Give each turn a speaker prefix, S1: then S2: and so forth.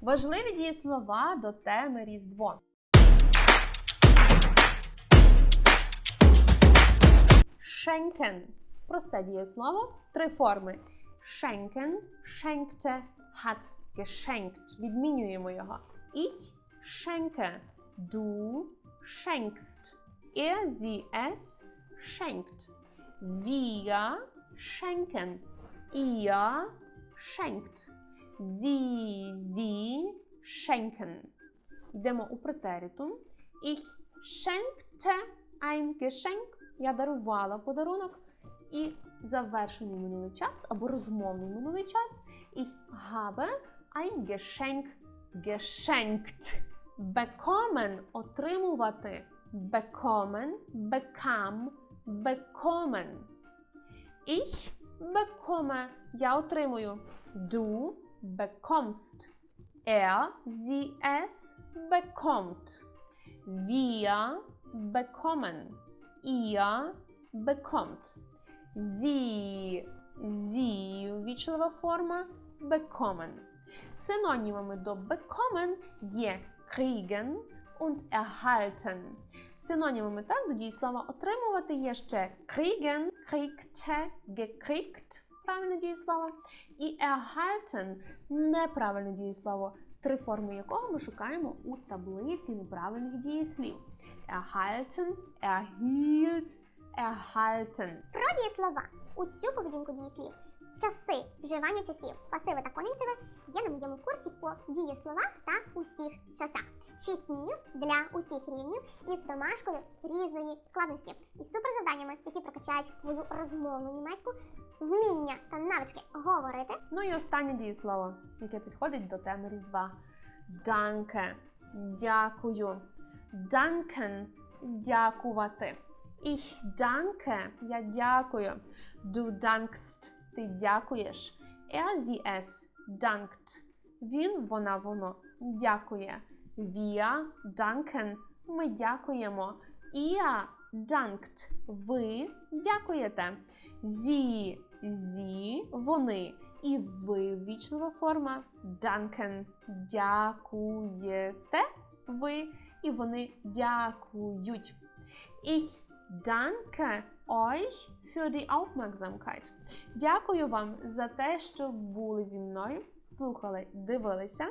S1: Важливі дієслова до теми Різдво. Schenken. Просте дієслово. Три форми. Schenken, schenkte, hat geschenkt. Відмінюємо його. Ich schenke. Du schenkst. Er, sie, es schenkt. Wir schenken. Ihr schenkt. Sie, sie schenken. Йдемо у претеритум. Ich schenkte ein Geschenk. Я дарувала подарунок. І завершений минулий час або розмовний минулий час. Ich habe ein Geschenk geschenkt. Bekommen – отримувати. Bekommen, bekam, bekommen. Ich bekomme – я отримую. Du bekommst. Er, sie, es bekommt. Wir bekommen. Ihr bekommt. Sie, sie – вічлива форма bekommen. Синонімами до bekommen є kriegen und erhalten. Синонімами так до дієслова отримувати є ще kriegen, kriegte, gekriegt, правильне дієслово, і erhalten неправильне дієслово, три форми якого ми шукаємо у таблиці неправильних дієслів. Erhalten, erhielt, erhalten.
S2: Про дієслова. Усю поведінку дієслів. Часи вживання часів, пасиви та кон'юнктиви є на моєму курсі по дієсловах та усіх часах. Шість днів для усіх рівнів із домашкою різної складності і суперзавданнями, які прокачають твою розмовну німецьку, вміння та навички говорити
S1: Ну і останнє дієслово, яке підходить до теми Різдва. Danke. Дякую. Danken – дякувати. Ich danke – я дякую. Du dankst – ти дякуєш. Er, sie, es. Він, вона, воно дякує. Wir danken – ми дякуємо. Ihr dankt – ви дякуєте. Sie, sie – вони. І ви вічлива форма danken – дякуєте ви, і вони дякують. Ich danke euch für die Aufmerksamkeit. Дякую вам за те, що були зі мною, слухали, дивилися.